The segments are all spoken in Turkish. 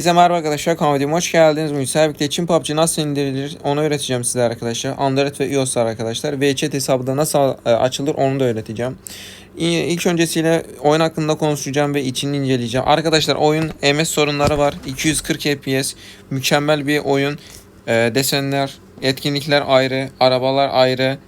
Herkese merhaba arkadaşlar kanalıma hoş geldiniz. Sizlerle birlikte Çin PUBG nasıl indirilir onu öğreteceğim size arkadaşlar. Android ve iOS'lar arkadaşlar. VChat hesabı da nasıl e, açılır onu da öğreteceğim. İlk öncesiyle oyun hakkında konuşacağım ve içini inceleyeceğim. Arkadaşlar oyun MS sorunları var. 240 FPS mükemmel bir oyun. E, desenler, etkinlikler ayrı, arabalar ayrı,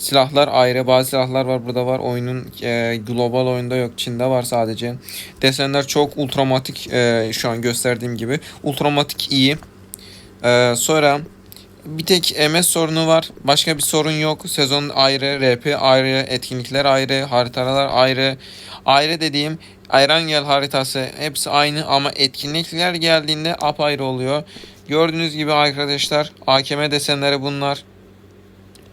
Silahlar ayrı. Bazı silahlar var burada var. Oyunun e, global oyunda yok. Çin'de var sadece. Desenler çok ultramatik e, şu an gösterdiğim gibi. Ultramatik iyi. E, sonra bir tek MS sorunu var. Başka bir sorun yok. Sezon ayrı, RP ayrı, etkinlikler ayrı, haritalar ayrı. Ayrı dediğim Ayrangel haritası hepsi aynı ama etkinlikler geldiğinde apayrı oluyor. Gördüğünüz gibi arkadaşlar AKM desenleri bunlar.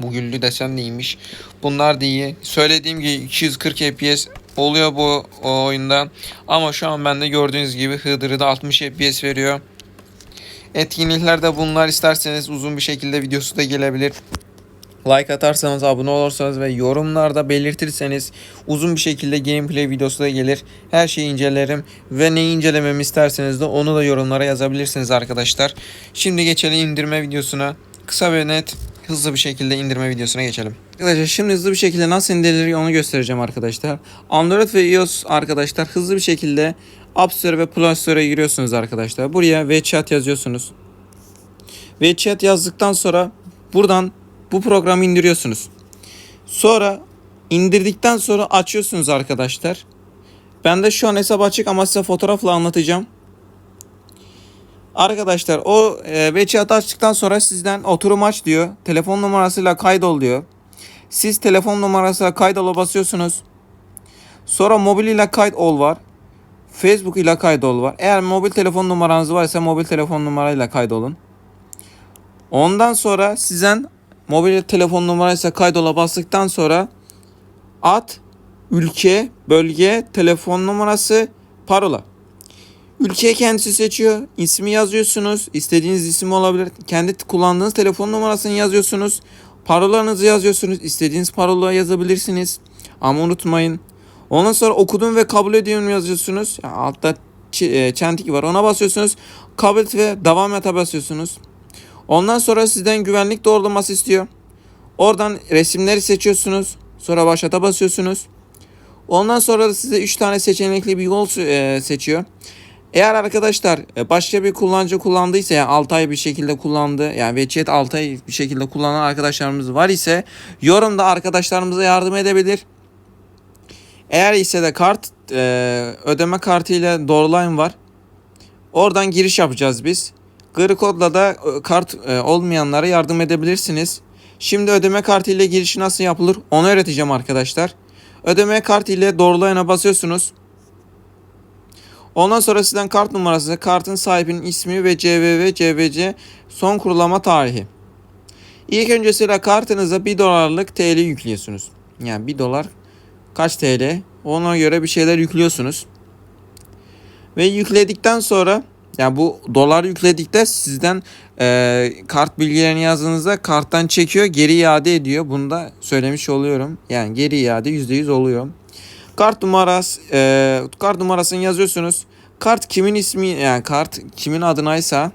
Bu güllü desen neymiş? Bunlar da iyi. Söylediğim gibi 240 FPS oluyor bu oyunda. Ama şu an bende gördüğünüz gibi Hıdır'ı 60 FPS veriyor. Etkinliklerde bunlar isterseniz uzun bir şekilde videosu da gelebilir. Like atarsanız, abone olursanız ve yorumlarda belirtirseniz uzun bir şekilde gameplay videosu da gelir. Her şeyi incelerim ve ne incelememi isterseniz de onu da yorumlara yazabilirsiniz arkadaşlar. Şimdi geçelim indirme videosuna. Kısa ve net hızlı bir şekilde indirme videosuna geçelim. Arkadaşlar şimdi hızlı bir şekilde nasıl indirilir onu göstereceğim arkadaşlar. Android ve iOS arkadaşlar hızlı bir şekilde App Store ve Play Store'a giriyorsunuz arkadaşlar. Buraya WeChat yazıyorsunuz. WeChat yazdıktan sonra buradan bu programı indiriyorsunuz. Sonra indirdikten sonra açıyorsunuz arkadaşlar. Ben de şu an hesap açık ama size fotoğrafla anlatacağım. Arkadaşlar o e, WeChat açtıktan sonra sizden oturum aç diyor. Telefon numarasıyla kaydol diyor. Siz telefon numarasıyla kaydola basıyorsunuz. Sonra mobil ile kaydol var. Facebook ile kaydol var. Eğer mobil telefon numaranız varsa mobil telefon numarayla kaydolun. Ondan sonra sizden mobil telefon numarayla kaydola bastıktan sonra ad, ülke, bölge, telefon numarası, parola. Ülkeyi kendisi seçiyor. İsmi yazıyorsunuz. İstediğiniz isim olabilir. Kendi kullandığınız telefon numarasını yazıyorsunuz. Parolanızı yazıyorsunuz. İstediğiniz parola yazabilirsiniz. Ama unutmayın. Ondan sonra okudum ve kabul ediyorum yazıyorsunuz. Yani altta e, çentik var. Ona basıyorsunuz. Kabul et ve devam ete basıyorsunuz. Ondan sonra sizden güvenlik doğrulaması istiyor. Oradan resimleri seçiyorsunuz. Sonra başlata basıyorsunuz. Ondan sonra da size 3 tane seçenekli bir yol e, seçiyor. Eğer arkadaşlar e, başka bir kullanıcı kullandıysa yani 6 ay bir şekilde kullandı yani WeChat 6 ay bir şekilde kullanan arkadaşlarımız var ise yorumda arkadaşlarımıza yardım edebilir. Eğer ise de kart e, ödeme kartı ile Doorline var. Oradan giriş yapacağız biz. Gri kodla da e, kart e, olmayanlara yardım edebilirsiniz. Şimdi ödeme kartı ile girişi nasıl yapılır onu öğreteceğim arkadaşlar. Ödeme kartı ile Doorline'a basıyorsunuz. Ondan sonra sizden kart numarası, kartın sahibinin ismi ve CVV, CVC son kurulama tarihi. İlk öncesiyle kartınıza 1 dolarlık TL yüklüyorsunuz. Yani 1 dolar kaç TL? Ona göre bir şeyler yüklüyorsunuz. Ve yükledikten sonra yani bu dolar yükledikte sizden e, kart bilgilerini yazdığınızda karttan çekiyor geri iade ediyor. Bunu da söylemiş oluyorum. Yani geri iade %100 oluyor. Kart numarası e, kart numarasını yazıyorsunuz. Kart kimin ismi yani kart kimin adınaysa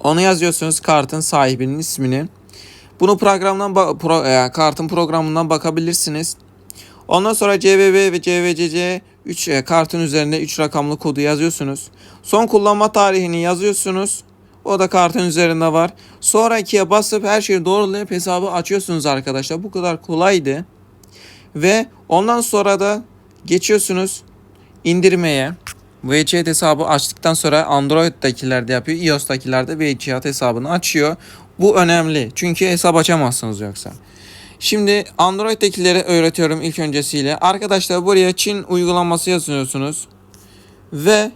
onu yazıyorsunuz kartın sahibinin ismini. Bunu programdan pro, e, kartın programından bakabilirsiniz. Ondan sonra CVV ve CVCC 3 e, kartın üzerinde 3 rakamlı kodu yazıyorsunuz. Son kullanma tarihini yazıyorsunuz. O da kartın üzerinde var. Sonra ikiye basıp her şeyi doğrulayıp hesabı açıyorsunuz arkadaşlar. Bu kadar kolaydı. Ve ondan sonra da geçiyorsunuz indirmeye. WeChat hesabı açtıktan sonra Android'dakilerde yapıyor. iOS'takilerde WeChat hesabını açıyor. Bu önemli. Çünkü hesap açamazsınız yoksa. Şimdi Android'dekilere öğretiyorum ilk öncesiyle. Arkadaşlar buraya Çin uygulaması yazıyorsunuz. Ve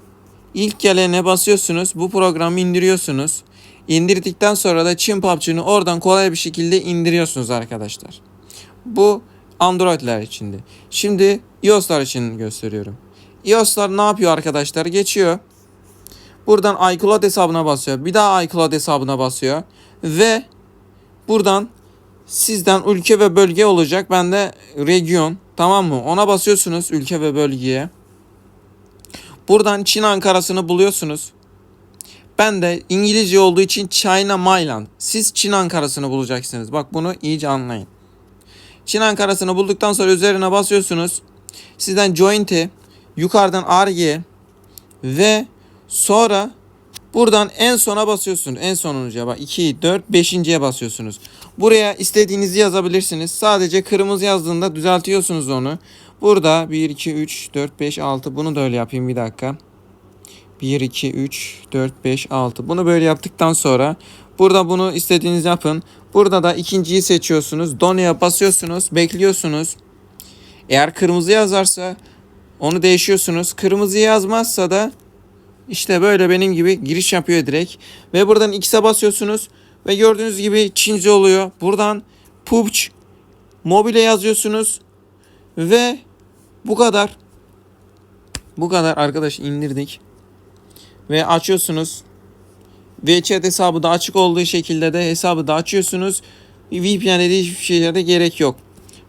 ilk gelene basıyorsunuz. Bu programı indiriyorsunuz. İndirdikten sonra da Çin PUBG'ni oradan kolay bir şekilde indiriyorsunuz arkadaşlar. Bu Android'ler içinde. Şimdi iOS'lar için gösteriyorum. iOS'lar ne yapıyor arkadaşlar? Geçiyor. Buradan iCloud hesabına basıyor. Bir daha iCloud hesabına basıyor. Ve buradan sizden ülke ve bölge olacak. Bende region. Tamam mı? Ona basıyorsunuz ülke ve bölgeye. Buradan Çin Ankara'sını buluyorsunuz. Ben de İngilizce olduğu için China Mailand. Siz Çin Ankara'sını bulacaksınız. Bak bunu iyice anlayın. Çin Ankara'sını bulduktan sonra üzerine basıyorsunuz. Sizden Joint'i, yukarıdan Arge'ye ve sonra buradan en sona basıyorsunuz. En sonuncuya bak 2, 4, 5.ye basıyorsunuz. Buraya istediğinizi yazabilirsiniz. Sadece kırmızı yazdığında düzeltiyorsunuz onu. Burada 1, 2, 3, 4, 5, 6 bunu da öyle yapayım bir dakika. 1, 2, 3, 4, 5, 6. Bunu böyle yaptıktan sonra burada bunu istediğiniz yapın. Burada da ikinciyi seçiyorsunuz. Done'ya basıyorsunuz. Bekliyorsunuz. Eğer kırmızı yazarsa onu değişiyorsunuz. Kırmızı yazmazsa da işte böyle benim gibi giriş yapıyor direkt. Ve buradan X'e basıyorsunuz. Ve gördüğünüz gibi Çince oluyor. Buradan PUBG mobile yazıyorsunuz. Ve bu kadar. Bu kadar arkadaş indirdik. Ve açıyorsunuz. VChat hesabı da açık olduğu şekilde de hesabı da açıyorsunuz. VPN'de de hiçbir şeye de gerek yok.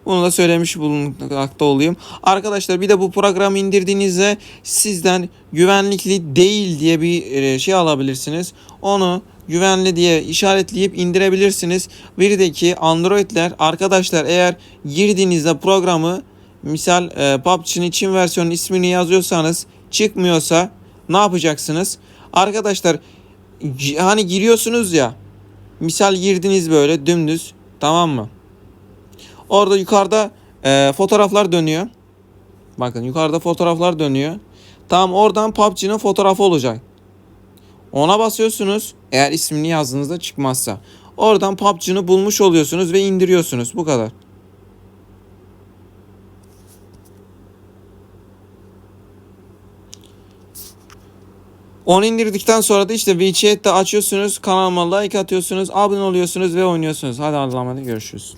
Bunu da söylemiş bulunmakta olayım. Arkadaşlar bir de bu programı indirdiğinizde sizden güvenlikli değil diye bir e, şey alabilirsiniz. Onu güvenli diye işaretleyip indirebilirsiniz. Bir de ki Android'ler arkadaşlar eğer girdiğinizde programı misal e, PUBG'nin Çin versiyonun ismini yazıyorsanız çıkmıyorsa ne yapacaksınız? Arkadaşlar hani giriyorsunuz ya misal girdiniz böyle dümdüz tamam mı? Orada yukarıda e, fotoğraflar dönüyor. Bakın yukarıda fotoğraflar dönüyor. Tamam oradan PUBG'nin fotoğrafı olacak. Ona basıyorsunuz. Eğer ismini yazdığınızda çıkmazsa. Oradan PUBG'ni bulmuş oluyorsunuz ve indiriyorsunuz. Bu kadar. Onu indirdikten sonra da işte WeChat'te açıyorsunuz. Kanalıma like atıyorsunuz. Abone oluyorsunuz ve oynuyorsunuz. Hadi Allah'a emanet görüşürüz.